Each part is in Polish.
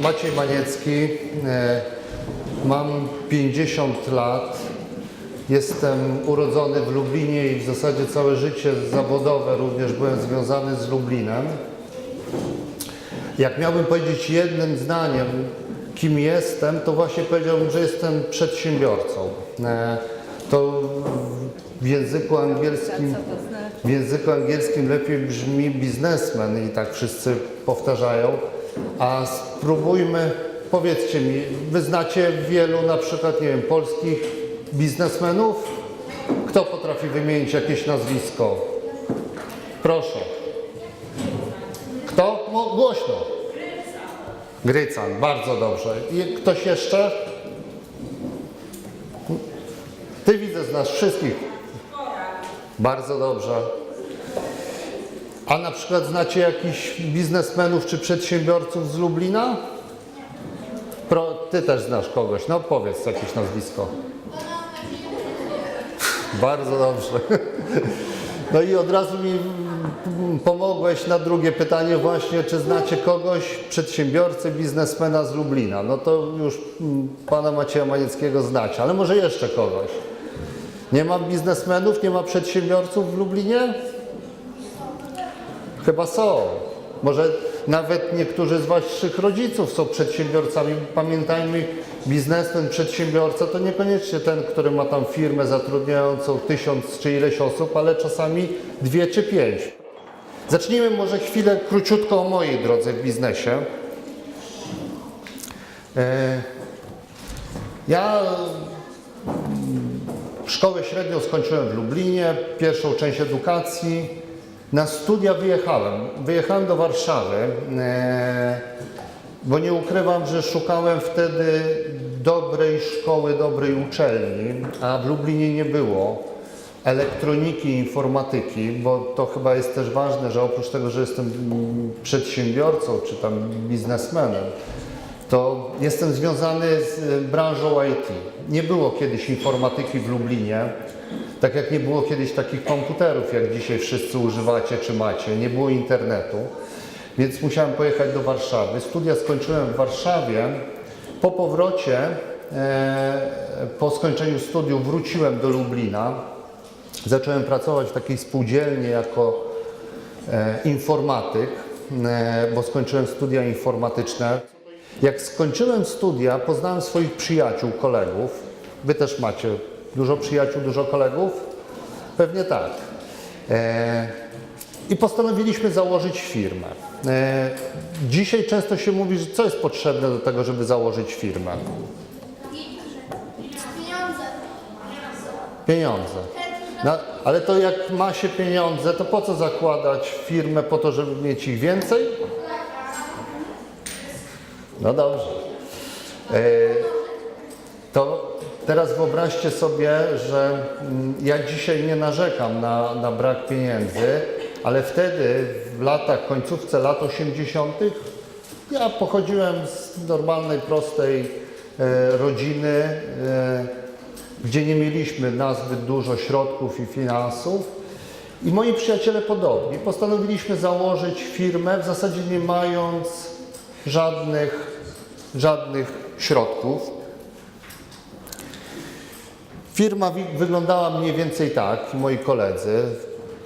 Maciej Maniecki, e, mam 50 lat, jestem urodzony w Lublinie i w zasadzie całe życie zawodowe również byłem związany z Lublinem. Jak miałbym powiedzieć jednym zdaniem, kim jestem, to właśnie powiedziałbym, że jestem przedsiębiorcą. E, To w języku angielskim, w języku angielskim lepiej brzmi biznesmen i tak wszyscy powtarzają. A spróbujmy, powiedzcie mi, wy znacie wielu na przykład, nie wiem, polskich biznesmenów? Kto potrafi wymienić jakieś nazwisko? Proszę. Kto? No, głośno. Grycan, bardzo dobrze. I ktoś jeszcze? Ty widzę z nas wszystkich. Bardzo dobrze. A na przykład znacie jakichś biznesmenów czy przedsiębiorców z Lublina? Pro, ty też znasz kogoś, no powiedz jakieś nazwisko. Bardzo dobrze. No i od razu mi pomogłeś na drugie pytanie właśnie, czy znacie kogoś, przedsiębiorcę, biznesmena z Lublina. No to już pana Macieja Manieckiego znacie, ale może jeszcze kogoś. Nie ma biznesmenów, nie ma przedsiębiorców w Lublinie? Chyba są. Może nawet niektórzy z Waszych rodziców są przedsiębiorcami. Pamiętajmy, biznesmen, przedsiębiorca to niekoniecznie ten, który ma tam firmę zatrudniającą tysiąc czy ileś osób, ale czasami dwie czy pięć. Zacznijmy może chwilę króciutko o mojej drodze w biznesie. E, Ja mm, szkołę średnią skończyłem w Lublinie, pierwszą część edukacji. Na studia wyjechałem. Wyjechałem do Warszawy, e, bo nie ukrywam, że szukałem wtedy dobrej szkoły, dobrej uczelni, a w Lublinie nie było elektroniki informatyki, bo to chyba jest też ważne, że oprócz tego, że jestem przedsiębiorcą czy tam biznesmenem, to jestem związany z y, branżą IT. Nie było kiedyś informatyki w Lublinie, tak jak nie było kiedyś takich komputerów, jak dzisiaj wszyscy używacie czy macie. Nie było internetu, więc musiałem pojechać do Warszawy. Studia skończyłem w Warszawie. Po powrocie, e, po skończeniu studiów wróciłem do Lublina. Zacząłem pracować w takiej spółdzielni jako e, informatyk, e, bo skończyłem studia informatyczne. Jak skończyłem studia, poznałem swoich przyjaciół, kolegów. Wy też macie dużo przyjaciół, dużo kolegów? Pewnie tak. E, I postanowiliśmy założyć firmę. E, dzisiaj często się mówi, że co jest potrzebne do tego, żeby założyć firmę? Pieniądze. Pieniądze. No, ale to jak ma się pieniądze, to po co zakładać firmę? Po to, żeby mieć ich więcej? No dobrze. E, to teraz wyobraźcie sobie, że mm, ja dzisiaj nie narzekam na, na brak pieniędzy, ale wtedy w latach, końcówce lat 80. ja pochodziłem z normalnej, prostej e, rodziny, e, gdzie nie mieliśmy nazbyt dużo środków i finansów. I moi przyjaciele podobnie. Postanowiliśmy założyć firmę, w zasadzie nie mając żadnych, żadnych środków. Firma wyglądała mniej więcej tak, moi koledzy.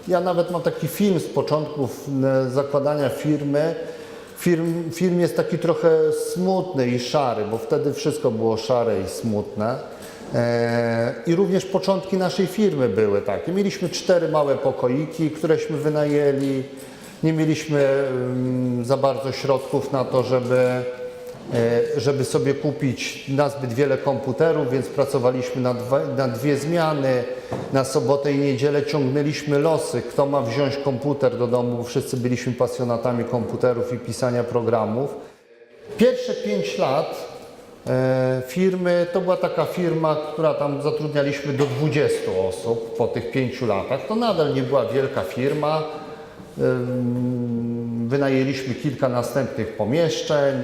Ja nawet mam taki film z początków zakładania firmy. Firm, film jest taki trochę smutny i szary, bo wtedy wszystko było szare i smutne. E, I również początki naszej firmy były takie. Mieliśmy cztery małe pokoiki, któreśmy wynajęli. Nie mieliśmy za bardzo środków na to, żeby e, żeby sobie kupić nazbyt wiele komputerów, więc pracowaliśmy na, dwa, na dwie zmiany. Na sobotę i niedzielę ciągnęliśmy losy, kto ma wziąć komputer do domu, bo wszyscy byliśmy pasjonatami komputerów i pisania programów. Pierwsze pięć lat e, firmy to była taka firma, która tam zatrudnialiśmy do 20 osób po tych pięciu latach. To nadal nie była wielka firma. Wynajęliśmy kilka następnych pomieszczeń.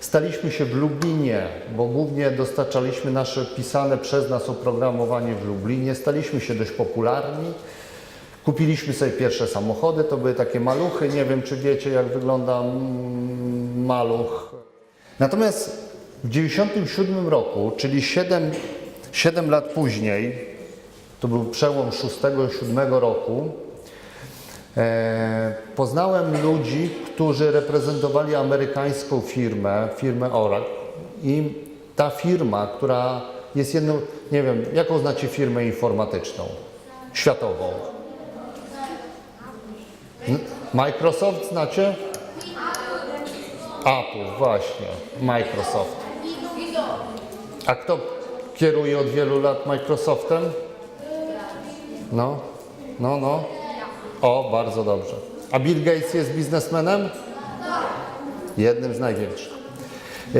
Staliśmy się w Lublinie, bo głównie dostarczaliśmy nasze pisane przez nas oprogramowanie w Lublinie. Staliśmy się dość popularni. Kupiliśmy sobie pierwsze samochody, to były takie maluchy. Nie wiem, czy wiecie, jak wygląda mm, maluch. Natomiast w 1997 roku, czyli 7, 7 lat później, to był przełom 6-7 roku, poznałem ludzi, którzy reprezentowali amerykańską firmę, firmę Oracle. I ta firma, która jest jedną, nie wiem, jaką znacie firmę informatyczną? Światową. Microsoft znacie? Apple, właśnie. Microsoft. A kto kieruje od wielu lat Microsoftem? No, no, no. O, bardzo dobrze. A Bill Gates jest biznesmenem? Jednym z największych. E,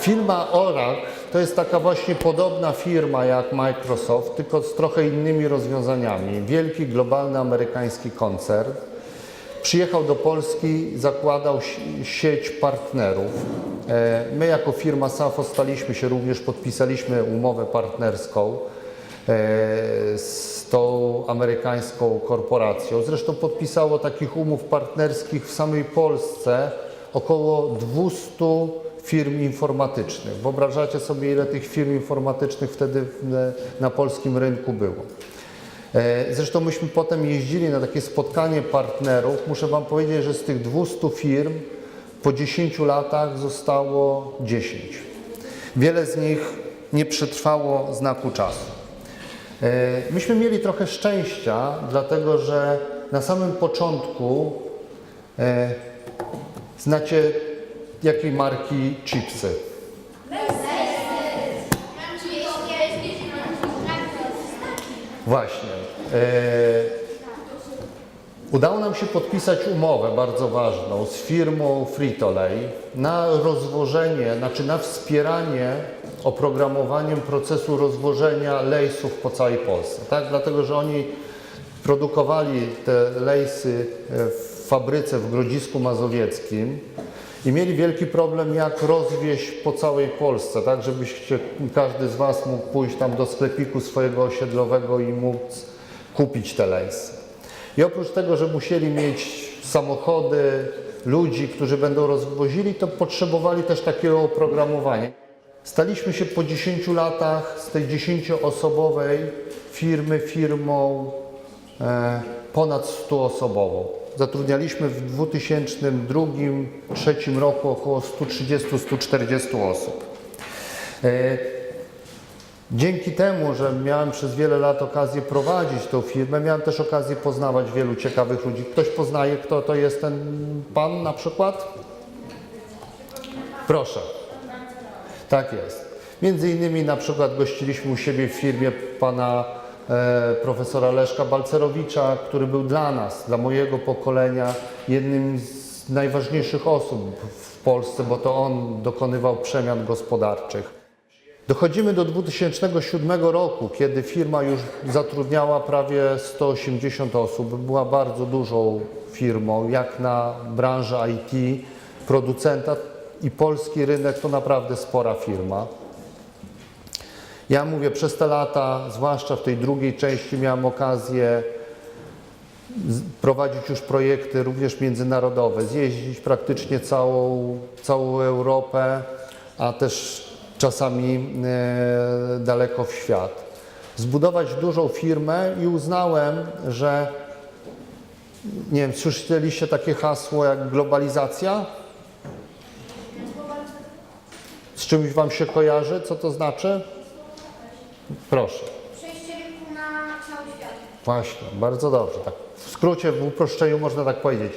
Firma Oracle to jest taka właśnie podobna firma jak Microsoft, tylko z trochę innymi rozwiązaniami. Wielki, globalny amerykański koncern. Przyjechał do Polski, zakładał si- sieć partnerów. E, My jako firma SAFO staliśmy się również, podpisaliśmy umowę partnerską e, z tą amerykańską korporacją. Zresztą podpisało takich umów partnerskich w samej Polsce około 200 firm informatycznych. Wyobrażacie sobie, ile tych firm informatycznych wtedy na polskim rynku było. E, Zresztą myśmy potem jeździli na takie spotkanie partnerów. Muszę Wam powiedzieć, że z tych 200 firm po 10 latach zostało 10. Wiele z nich nie przetrwało znaku czasu. E, Myśmy mieli trochę szczęścia, dlatego że na samym początku e, znacie jakiej marki chipsy? Właśnie. Udało nam się podpisać umowę bardzo ważną z firmą Frito-Lay na rozwożenie, znaczy na wspieranie oprogramowaniem procesu rozwożenia lejsów po całej Polsce. Tak? Dlatego, że oni produkowali te lejsy e, w fabryce w Grodzisku Mazowieckim i mieli wielki problem, jak rozwieźć po całej Polsce, tak, żebyście każdy z Was mógł pójść tam do sklepiku swojego osiedlowego i móc kupić te lejsy. I oprócz tego, że musieli mieć samochody, ludzi, którzy będą rozwozili, to potrzebowali też takiego oprogramowania. Staliśmy się po 10 latach z tej 10-osobowej firmy firmą e, ponad 100-osobową. Zatrudnialiśmy w 2002-2003 roku około 130-140 osób. E, Dzięki temu, że miałem przez wiele lat okazję prowadzić tą firmę, miałem też okazję poznawać wielu ciekawych ludzi. Ktoś poznaje, kto to jest ten pan na przykład? Proszę. Tak jest. Między innymi na przykład gościliśmy u siebie w firmie pana e, profesora Leszka Balcerowicza, który był dla nas, dla mojego pokolenia, jednym z najważniejszych osób w Polsce, bo to on dokonywał przemian gospodarczych. Dochodzimy do 2007 roku, kiedy firma już zatrudniała prawie 180 osób. Była bardzo dużą firmą, jak na branżę IT, producenta i polski rynek to naprawdę spora firma. Ja mówię, przez te lata, zwłaszcza w tej drugiej części, miałem okazję prowadzić już projekty również międzynarodowe, zjeździć praktycznie całą, całą Europę, a też czasami e, daleko w świat. Zbudować dużą firmę i uznałem, że nie wiem, słyszeliście takie hasło jak globalizacja? Z czymś Wam się kojarzy? Co to znaczy? Proszę. Przejście rynku na cały świat. Właśnie, bardzo dobrze. Tak. W skrócie, w uproszczeniu można tak powiedzieć.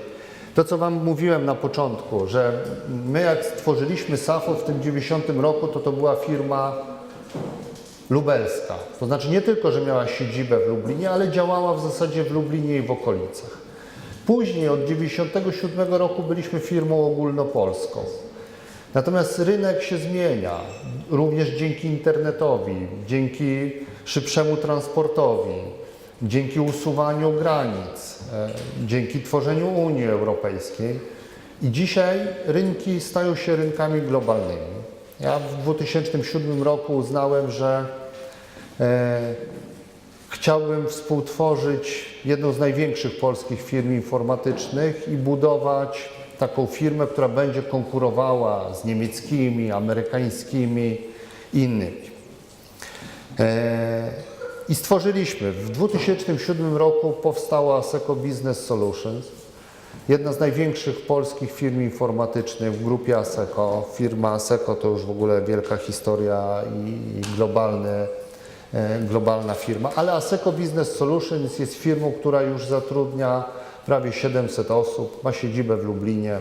To, co Wam mówiłem na początku, że my jak stworzyliśmy SAFO w tym 90 roku, to to była firma lubelska. To znaczy nie tylko, że miała siedzibę w Lublinie, ale działała w zasadzie w Lublinie i w okolicach. Później od 97 roku byliśmy firmą ogólnopolską. Natomiast rynek się zmienia, również dzięki internetowi, dzięki szybszemu transportowi, dzięki usuwaniu granic, e, dzięki tworzeniu Unii Europejskiej. I dzisiaj rynki stają się rynkami globalnymi. Ja w 2007 roku uznałem, że e, chciałbym współtworzyć jedną z największych polskich firm informatycznych i budować taką firmę, która będzie konkurowała z niemieckimi, amerykańskimi i innymi. I stworzyliśmy. W 2007 roku powstała Aseco Business Solutions, jedna z największych polskich firm informatycznych w grupie Aseco. Firma Aseco to już w ogóle wielka historia i i globalny, e, globalna firma, ale Aseco Business Solutions jest firmą, która już zatrudnia prawie 700 osób, ma siedzibę w Lublinie.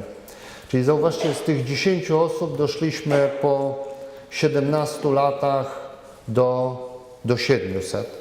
Czyli zauważcie, z tych 10 osób doszliśmy po 17 latach do, do 700.